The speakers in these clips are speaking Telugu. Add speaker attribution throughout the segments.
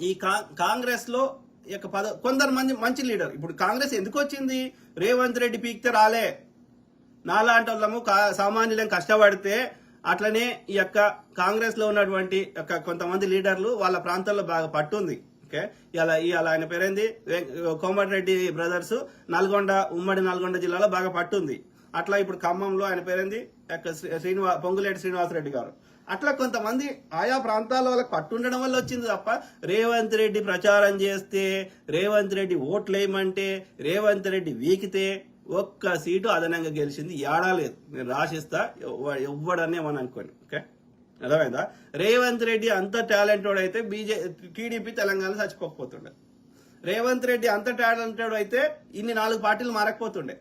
Speaker 1: ఈ కా- కాంగ్రెస్లో యొక్క పద కొందరు మంది మంచి లీడర్. ఇప్పుడు కాంగ్రెస్ ఎందుకు వచ్చింది రేవంత్ రెడ్డి పీక్తే రాలే. నాలాంటి వాళ్ళము కా- సామాన్యులం కష్టపడితే అట్లనే ఈ యొక్క కాంగ్రెస్లో ఉన్నటువంటి యొక్క కొంతమంది లీడర్లు వాళ్ళ ప్రాంతాల్లో బాగా పట్టుంది. ఓకే? ఇలా అలా ఆయన పేరేంది? కోమటిరెడ్డి బ్రదర్స్. నల్గొండ ఉమ్మడి నల్గొండ జిల్లాలో బాగా పట్టుంది. అట్లా ఇప్పుడు ఖమ్మంలో ఆయన పేరేంది? యొక్క శ్రీ- శ్రీనివా పొంగులేటి శ్రీనివాసరెడ్డి గారు. అట్లా కొంతమంది ఆయా ప్రాంతాల వాళ్ళకి పట్టుండడం వల్ల వచ్చింది తప్ప రేవంత్ రెడ్డి ప్రచారం చేస్తే రేవంత్ రెడ్డి ఓట్లు వేయమంటే రేవంత్ రెడ్డి వీకితే ఒక్క సీటు అదనంగా గెలిచింది. ఏడాలేదు నేను రాసిస్తా ఇవ్వడనే ఎవ్వడనే అనుకోండి ఓకే? అర్థమైందా? రేవంత్ రెడ్డి అంత టాలెంటెడ్ అయితే బీజే టీడీపీ తెలంగాణ చచ్చిపోకపోతుండే. రేవంత్ రెడ్డి అంత టాలెంటెడ్ అయితే ఇన్ని నాలుగు పార్టీలు మారకపోతుండే.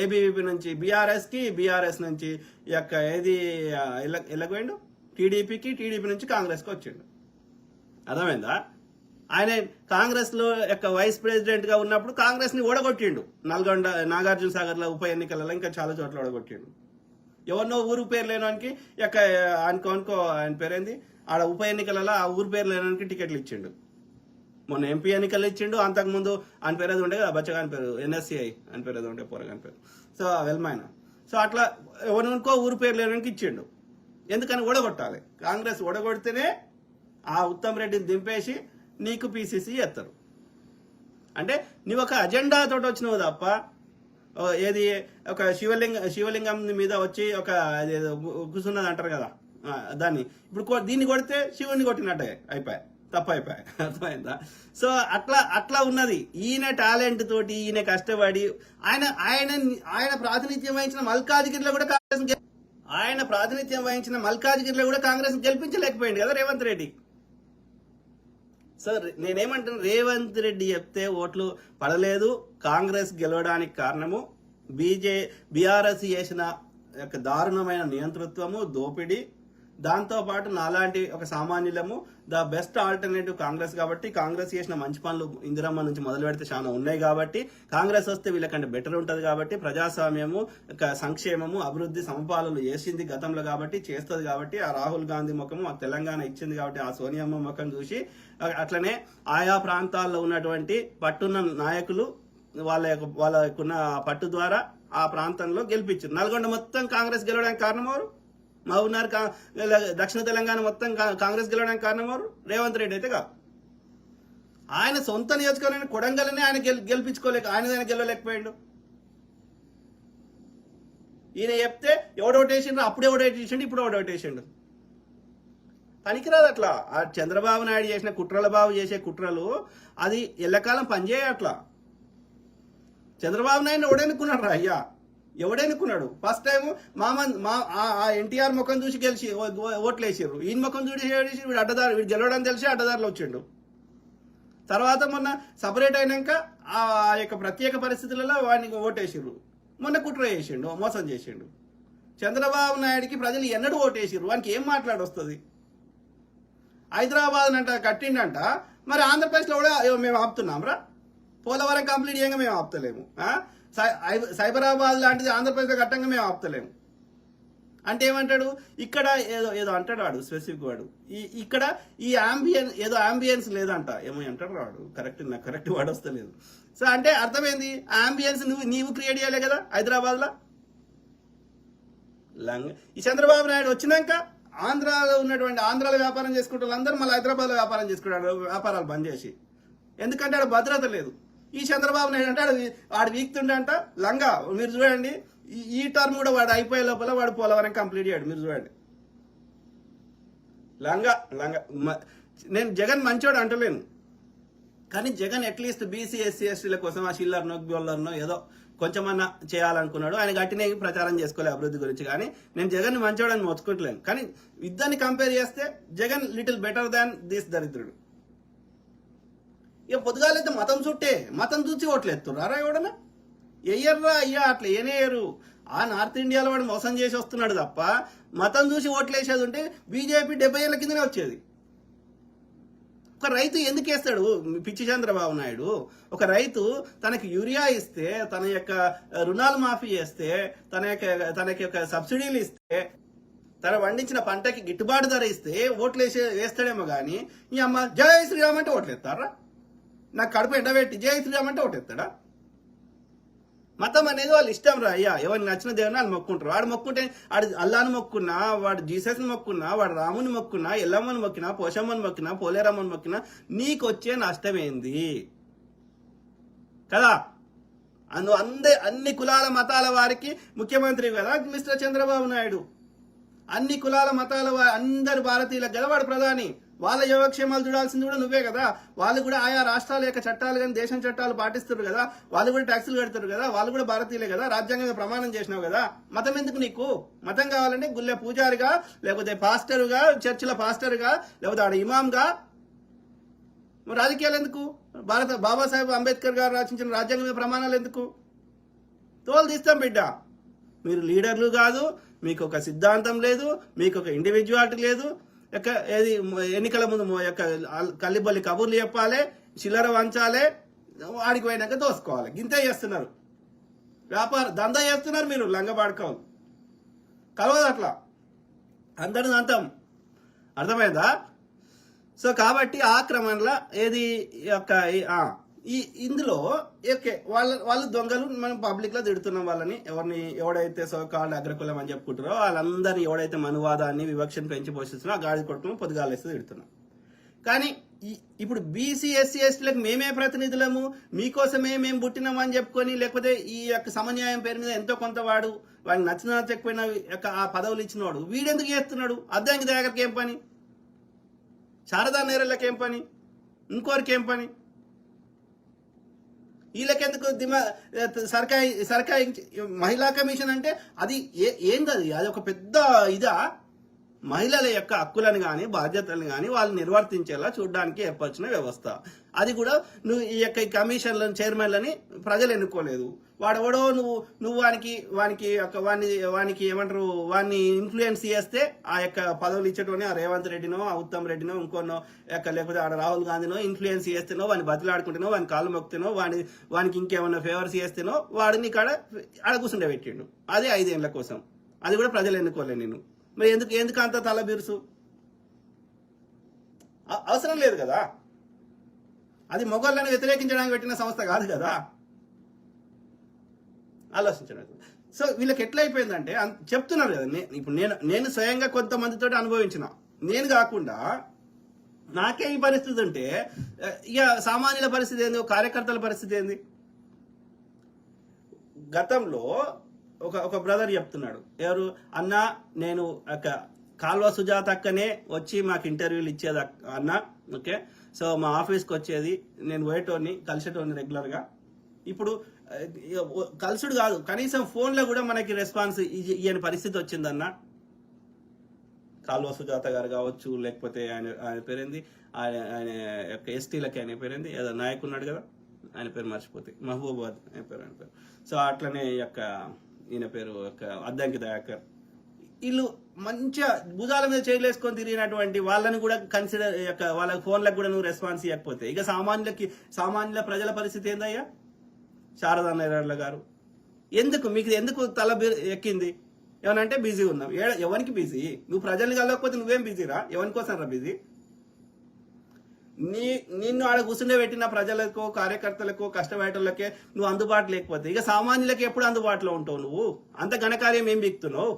Speaker 1: ఏబీవీపీ నుంచి బీఆర్ఎస్కి బీఆర్ఎస్ నుంచి ఈ యొక్క ఏది వెళ్ళకపోయిండు టీడీపీకి టీడీపీ నుంచి కాంగ్రెస్కి వచ్చిండు. అర్థమైందా? ఆయన కాంగ్రెస్లో యొక్క వైస్ ప్రెసిడెంట్గా ఉన్నప్పుడు కాంగ్రెస్ని ఓడగొట్టిండు. నల్గొండ నాగార్జునసాగర్లో ఉప ఎన్నికలలో ఇంకా చాలా చోట్ల ఓడగొట్టిండు. ఎవరినో ఊరు పేరు లేనానికి యొక్క అనుకో అనుకో ఆయన పేరేంది? ఆడ ఉప ఎన్నికలలో ఆ ఊరు పేరు లేనానికి టికెట్లు ఇచ్చిండు. మొన్న ఎంపీ ఎన్నికలు ఇచ్చిండు అంతకుముందు ఆయన పేరు ఏదో ఉండే కదా బచ్చగాని పేరు ఎన్ఎస్సిఐ అని పేరు ఉండే పోరగాని పేరు. సో వెల్మైన సో అట్లా ఎవరికో ఊరు పేరు లేనికి ఇచ్చిండు. ఎందుకని ఓడగొట్టాలి? కాంగ్రెస్ ఓడగొడితేనే ఆ ఉత్తమ్ రెడ్డిని దింపేసి నీకు పీసీసీ ఎత్తారు. అంటే నువ్వు ఒక అజెండా తోటి వచ్చినావు తప్ప ఓ ఏది ఒక శివలింగ శివలింగం మీద వచ్చి ఒక కూర్చున్నది అంటారు కదా దాన్ని. ఇప్పుడు దీన్ని కొడితే శివుని కొట్టినట్టే అయిపోయాయి. తప్ప అర్థమైందా? సో అట్లా అట్లా ఉన్నది. ఈయన టాలెంట్ తోటి ఈయన కష్టపడి ఆయన ఆయన ఆయన ప్రాతినిధ్యం వహించిన మల్కాజిగిరిలో కూడా కాంగ్రెస్ ఆయన ప్రాతినిధ్యం వహించిన మల్కాజిగిరిలో కూడా కాంగ్రెస్ గెలిపించలేకపోయింది కదా రేవంత్ రెడ్డి. సార్ నేనేమంటాను రేవంత్ రెడ్డి చెప్తే ఓట్లు పడలేదు. కాంగ్రెస్ గెలవడానికి కారణము బీజే బీఆర్ఎస్ చేసిన యొక్క దారుణమైన నియంతృత్వము దోపిడీ. దాంతో పాటు నాలాంటి ఒక సామాన్యులము ద బెస్ట్ ఆల్టర్నేటివ్ కాంగ్రెస్ కాబట్టి కాంగ్రెస్ చేసిన మంచి పనులు ఇందిరమ్మ నుంచి మొదలు పెడితే చాలా ఉన్నాయి కాబట్టి కాంగ్రెస్ వస్తే వీళ్ళకంటే బెటర్ ఉంటుంది కాబట్టి ప్రజాస్వామ్యము ఒక సంక్షేమము అభివృద్ధి సమపాలనలు చేసింది గతంలో కాబట్టి చేస్తుంది కాబట్టి ఆ రాహుల్ గాంధీ ముఖము ఆ తెలంగాణ ఇచ్చింది కాబట్టి ఆ సోనియమ్మ ముఖం చూసి అట్లనే ఆయా ప్రాంతాల్లో ఉన్నటువంటి పట్టున్న నాయకులు వాళ్ళ యొక్క వాళ్ళ యొక్క పట్టు ద్వారా ఆ ప్రాంతంలో గెలిపించారు. నల్గొండ మొత్తం కాంగ్రెస్ గెలవడానికి కారణం ఎవరు? మహబూబ్నగర్ దక్షిణ తెలంగాణ మొత్తం కా- కాంగ్రెస్ గెలవడానికి కారణం ఎవరు? రేవంత్ రెడ్డి అయితే కా? ఆయన సొంత నియోజకవర్గం కొడంగల్ని ఆయన గెలిపించుకోలేక ఆయన ఆయన గెలవలేకపోయాడు. ఈయన చెప్తే ఎవడోటేసిండు అప్పుడే ఓటేసిండు ఇప్పుడు ఎవడోటేసిండు పనికిరాదు అట్లా. ఆ చంద్రబాబు నాయుడు చేసిన కుట్రల బాబు చేసే కుట్రలు అది ఎల్లకాలం పనిచేయ అట్లా చంద్రబాబు నాయుడు ఓడెనుకున్నాడు రా అయ్యా. ఎవడనుకున్నాడు? ఫస్ట్ టైం మా మా ఆ- ఎన్టీఆర్ ముఖం చూసి గెలిచి ఓ- ఓట్లు వేసారు ఈయన ముఖం చూసి వీడు అడ్డదారు వీడు గెలవడం తెలిసి అడ్డదారులు వచ్చిండు. తర్వాత మొన్న సపరేట్ అయినాక ఆ యొక్క ప్రత్యేక పరిస్థితులలో వాడిని ఓటేసిర్రు. మొన్న కుట్ర చేసిండు మోసం చేసిండు. చంద్రబాబు నాయుడికి ప్రజలు ఎన్నడూ ఓటేసిర్రు. వానికి ఏం మాట్లాడొస్తుంది? హైదరాబాద్ అంట కట్టిండంట. మరి ఆంధ్రప్రదేశ్లో కూడా మేము ఆపుతున్నాం రా పోలవరం కంప్లీట్ చేయంగా మేము ఆపుతలేము. సైబరాబాద్ లాంటిది ఆంధ్రప్రదేశ్లో ఘట్టంగా మేము ఆపుతలేము అంటే ఏమంటాడు? ఇక్కడ ఏదో ఏదో అంటాడు వాడు స్పెసిఫిక్ వాడు. ఈ ఇక్కడ ఈ ఆంబియన్స్ ఏదో అంబియన్స్ లేదంట. ఏమో అంటాడు వాడు. కరెక్ట్ నాకు కరెక్ట్ వాడు వస్తలేదు. సో అంటే అర్థమైంది? ఆ అంబియన్స్ నువ్వు నీవు క్రియేట్ చేయాలి కదా హైదరాబాద్లో? లంగ ఈ చంద్రబాబు నాయుడు వచ్చినాక ఆంధ్రాలో ఉన్నటువంటి ఆంధ్రాలో వ్యాపారం చేసుకుంటే వాళ్ళందరూ మళ్ళీ హైదరాబాద్లో వ్యాపారం చేసుకుంటాడు వ్యాపారాలు బంద్ చేసి. ఎందుకంటే ఆడ భద్రత లేదు. ఈ చంద్రబాబు నాయుడు అంటే ఆడు వాడు వీక్తుండంట లంగా మీరు చూడండి. ఈ- టర్మ్ కూడా వాడు అయిపోయే లోపల వాడు పోలవరం కంప్లీట్ చేయాడు మీరు చూడండి. లంగా లంగా మ- నేను జగన్ మంచోడు అంటలేను. కానీ జగన్ అట్లీస్ట్ బీసీ ఎస్సీ ఎస్టీల కోసం ఆ షిల్లర్నో గోల్లర్నో ఏదో కొంచెమన్నా చేయాలనుకున్నాడు. ఆయన గట్టినే ప్రచారం చేసుకోలే అభివృద్ధి గురించి. కానీ నేను జగన్ మంచోడని మొచ్చుకుంటలేను కానీ ఇద్దరిని కంపేర్ చేస్తే Jagan little better than this దరిద్రుడు. ఇక పొద్దుగాలైతే మతం చుట్టే మతం చూసి ఓట్లు ఎత్తుర్రారా ఎవడన్నా? ఎయ్యర్రా అయ్యా అట్లా ఏనేయరు ఆ నార్త్ ఇండియాలో వాడు మోసం చేసి వస్తున్నాడు తప్ప మతం చూసి ఓట్లు వేసేది ఉంటే బీజేపీ డెబ్బై ఏళ్ళ కిందనే వచ్చేది. ఒక రైతు ఎందుకు వేస్తాడు? పిచ్చి చంద్రబాబు నాయుడు. ఒక రైతు తనకి యూరియా ఇస్తే తన యొక్క రుణాలు మాఫీ చేస్తే తన యొక్క తనకి యొక్క సబ్సిడీలు ఇస్తే తన పండించిన పంటకి గిట్టుబాటు ధర ఇస్తే ఓట్లు వేసే వేస్తాడేమో కానీ ఈ అమ్మ జయ శ్రీరామ్ అంటే ఓట్లు ఎత్తారా? నాకు కడుపు ఎండబెట్టి జై శ్రీరామ్ అంటే ఒకటి ఎత్తాడా మతం అనేది వాళ్ళు ఇష్టం రా అయ్యా. ఎవరికి నచ్చిన దేవుని వాళ్ళు మొక్కుంటారు. వాడు మొక్కుంటే వాడు అల్లాను మొక్కున్నా వాడు జీసస్ని మొక్కున్నా వాడు రాముని మొక్కున్నా ఎల్లమ్మని మొక్కినా పోషమ్మని మొక్కినా పోలేరమ్మని మొక్కినా నీకు వచ్చే నష్టమైంది? కదా? అందు అందే అన్ని కులాల మతాల వారికి ముఖ్యమంత్రి కదా మిస్టర్ చంద్రబాబు నాయుడు. అన్ని కులాల మతాల వా- అందరు భారతీయులకు కదా వాడు ప్రధాని. వాళ్ళ యోగక్షేమాలు చూడాల్సింది కూడా నువ్వే కదా. వాళ్ళు కూడా ఆయా రాష్ట్రాల యొక్క చట్టాలు కానీ దేశం చట్టాలు పాటిస్తారు కదా. వాళ్ళు కూడా ట్యాక్సులు కడతారు కదా. వాళ్ళు కూడా భారతీయులే కదా. రాజ్యాంగంగా ప్రమాణం చేసినావు కదా. మతం ఎందుకు నీకు? మతం కావాలంటే గుళ్ళ పూజారిగా లేకపోతే పాస్టరుగా చర్చిల పాస్టర్గా లేకపోతే ఆడ ఇమామ్గా. రాజకీయాలు ఎందుకు? భారత బాబాసాహెబ్ అంబేద్కర్ గారు రచించిన రాజ్యాంగ ప్రమాణాలు ఎందుకు? తోలు తీస్తాం బిడ్డ. మీరు లీడర్లు కాదు మీకు ఒక సిద్ధాంతం లేదు మీకు ఒక ఇండివిజువాలిటీ లేదు. యొక్క ఏది ఎన్నికల ముందు యొక్క కల్లిబల్లి కబుర్లు చెప్పాలి చిల్లర వంచాలి వాడికి పోయినాక దోసుకోవాలి. గింతే చేస్తున్నారు. వ్యాపార దందా చేస్తున్నారు మీరు లంగబాడుకోవాలి కలవదు అట్లా. అందరిని అంతం అర్థమైందా? సో కాబట్టి ఆ క్రమంలో ఏది యొక్క ఈ- ఇందులో ఓకే వాళ్ళ వాళ్ళు దొంగలు మనం పబ్లిక్లో తిడుతున్నాం వాళ్ళని. ఎవరిని ఎవడైతే సోకాళ్ళు అగ్రకులం అని చెప్పుకుంటారో వాళ్ళందరినీ ఎవడైతే మనువాదాన్ని వివక్షను పెంచి పోషిస్తున్నారో ఆ గాడి కొట్టుకుని పొద్దుగాలేస్తే తిడుతున్నాం. కానీ ఇప్పుడు బీసీ ఎస్సీ ఎస్టీలకు మేమే ప్రతినిధులము మీకోసమే మేము పుట్టినాం అని చెప్పుకొని లేకపోతే ఈ యొక్క సమన్యాయం పేరు మీద ఎంతో కొంత వాడు వాడికి నచ్చిన నచ్చకపోయినా యొక్క ఆ పదవులు ఇచ్చినవాడు వీడెందుకు చేస్తున్నాడు? అద్దానికి దగ్గరికి ఏం పని? శారదా నేరళ్ళకి ఏం పని? ఇంకోరికి ఏం పని? వీళ్ళకెందుకు దిమా సర్కాయి సర్కాయి మహిళా కమిషన్ అంటే అది ఏ ఏంది అది అది ఒక పెద్ద ఇదా? మహిళల యొక్క హక్కులను కానీ బాధ్యతలను కానీ వాళ్ళు నిర్వర్తించేలా చూడడానికి ఏర్పరిచిన వ్యవస్థ. అది కూడా నువ్వు ఈ యొక్క ఈ కమిషన్లను చైర్మన్లని ప్రజలు ఎన్నుకోలేదు. వాడెవడో నువ్వు నువ్వు వానికి వానికి యొక్క వాని వానికి ఏమంటారు వాడిని ఇన్ఫ్లుయెన్స్ చేస్తే ఆ యొక్క పదవులు ఇచ్చేటోనే ఆ రేవంత్ రెడ్డినో ఆ ఉత్తమ్ రెడ్డినో ఇంకోనో యొక్క లేకపోతే ఆడ రాహుల్ గాంధీనో ఇన్ఫ్లుయెన్స్ చేస్తేనో వాడిని బతిలాడుకుంటేనో వాని కాళ్ళు మొక్కితేనో వాడి వానికి ఇంకేమన్నా ఫేవర్స్ చేస్తేనో వాడిని కాడ ఆడ కూర్చుండే పెట్టిండు అదే ఐదేళ్ళ కోసం. అది కూడా ప్రజలు ఎన్నుకోలే నేను మరి ఎందుకు ఎందుకు అంత తల బిరుసు? అవసరం లేదు కదా. అది మొగోళ్ళని వ్యతిరేకించడానికి పెట్టిన సంస్థ కాదు కదా. ఆలోచించడం. సో వీళ్ళకి ఎట్లా అయిపోయిందంటే చెప్తున్నారు కదా ఇప్పుడు నేను నేను స్వయంగా కొంతమందితో అనుభవించిన. నేను కాకుండా నాకే ఈ పరిస్థితి ఉంటే ఇక సామాన్యుల పరిస్థితి ఏంది కార్యకర్తల పరిస్థితి ఏంది? గతంలో ఒక ఒక బ్రదర్ చెప్తున్నాడు. ఎవరు? అన్న నేను ఒక కాల్వ సుజాత అక్కనే వచ్చి మాకు ఇంటర్వ్యూలు ఇచ్చేది అక్క- అన్న ఓకే? సో మా ఆఫీస్కి వచ్చేది నేను పోయేటోని కలిసేటోని రెగ్యులర్గా ఇప్పుడు కలుసుడు కాదు కనీసం ఫోన్లో కూడా మనకి రెస్పాన్స్ ఇయ్యని పరిస్థితి వచ్చిందన్న కాల్వ సుజాత గారు కావచ్చు లేకపోతే ఆయన ఆయన పేరేంది? ఆయన ఆయన యొక్క ఎస్టీలకి ఆయన పేరేంది? ఏదో నాయకున్నాడు కదా ఆయన పేరు మర్చిపోతే మహబూబాద్ ఆయన పేరు ఆయన పేరు. సో అట్లనే ఈ యొక్క ఈయన పేరు అద్దంకి దయాకర్ వీళ్ళు మంచిగా భుజాల మీద చేయలేసుకొని తిరిగినటువంటి వాళ్ళని కూడా కన్సిడర్ యొక్క వాళ్ళ ఫోన్లకు కూడా నువ్వు రెస్పాన్స్ ఇవ్వకపోతే ఇక సామాన్యులకి సామాన్యుల ప్రజల పరిస్థితి ఏందయ్యా? శారదా నేరళ్ళ గారు. ఎందుకు? మీకు ఎందుకు తల బి- ఎక్కింది? ఏమనంటే బిజీ ఉన్నాం. ఎవరికి బిజీ? నువ్వు ప్రజలు కలవకపోతే నువ్వేం బిజీరా? ఎవరి కోసం రా బిజీ? నీ నిన్ను ఆడ కూర్చుండే పెట్టిన ప్రజలకు కార్యకర్తలకు కష్టపడేటోళ్ళకే నువ్వు అందుబాటు లేకపోతే ఇక సామాన్యులకు ఎప్పుడు అందుబాటులో ఉంటావు నువ్వు? అంత ఘనకార్యం ఏం బిక్తున్నావు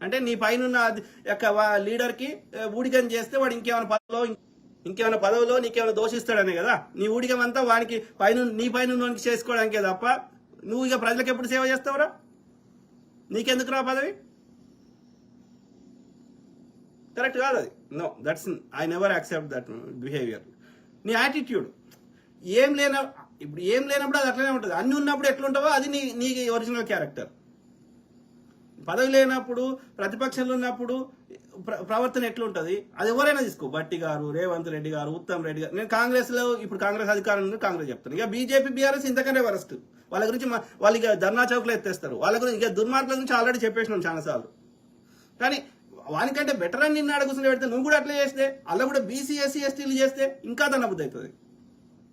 Speaker 1: అంటే నీ పైన యొక్క వా- లీడర్కి ఊడికం చేస్తే వాడు ఇంకేమైనా పదవిలో ఇంకేమైనా పదవిలో నీకేమైనా దోషిస్తాడనే కదా? నీ ఊడికం అంతా వానికి పైన నీ పైన చేసుకోవడానికే తప్ప నువ్వు ఇక ప్రజలకు ఎప్పుడు సేవ చేస్తావురా? నీకెందుకు రా పదవి? కరెక్ట్ కాదు అది. No that's I never accept that behaviour నీ యాటిట్యూడ్ ఏం లేన ఇప్పుడు ఏం లేనప్పుడు అది అట్లనే ఉంటుంది. అన్ని ఉన్నప్పుడు ఎట్లుంటావో అది నీ నీ ఒరిజినల్ క్యారెక్టర్ పదవి లేనప్పుడు ప్రతిపక్షంలో ఉన్నప్పుడు ప్ర- ప్రవర్తన ఎట్లుంటుంది? అది ఎవరైనా తీసుకో. బట్టి గారు రేవంత్ రెడ్డి గారు ఉత్తమ్ రెడ్డి గారు. నేను కాంగ్రెస్లో ఇప్పుడు కాంగ్రెస్ అధికారం కాంగ్రెస్ చెప్తాను. ఇక బీజేపీ బీఆర్ఎస్ ఇంతకంటే వరస్ట్. వాళ్ళ గురించి వాళ్ళు ఇక ధర్నా చౌక్లో ఎత్తేస్తారు. వాళ్ళ గురించి ఇక దుర్మార్గుల గురించి ఆల్రెడీ చెప్పేసినాం చాలాసార్లు. కానీ వానికంటే బెటర్ అని నిన్ను అడుగుతుంది పెడితే నువ్వు కూడా అట్లా చేస్తే అలా కూడా బీసీ ఎస్సీ ఎస్టీలు చేస్తే ఇంకా దన్న బుద్ధి అవుతుంది.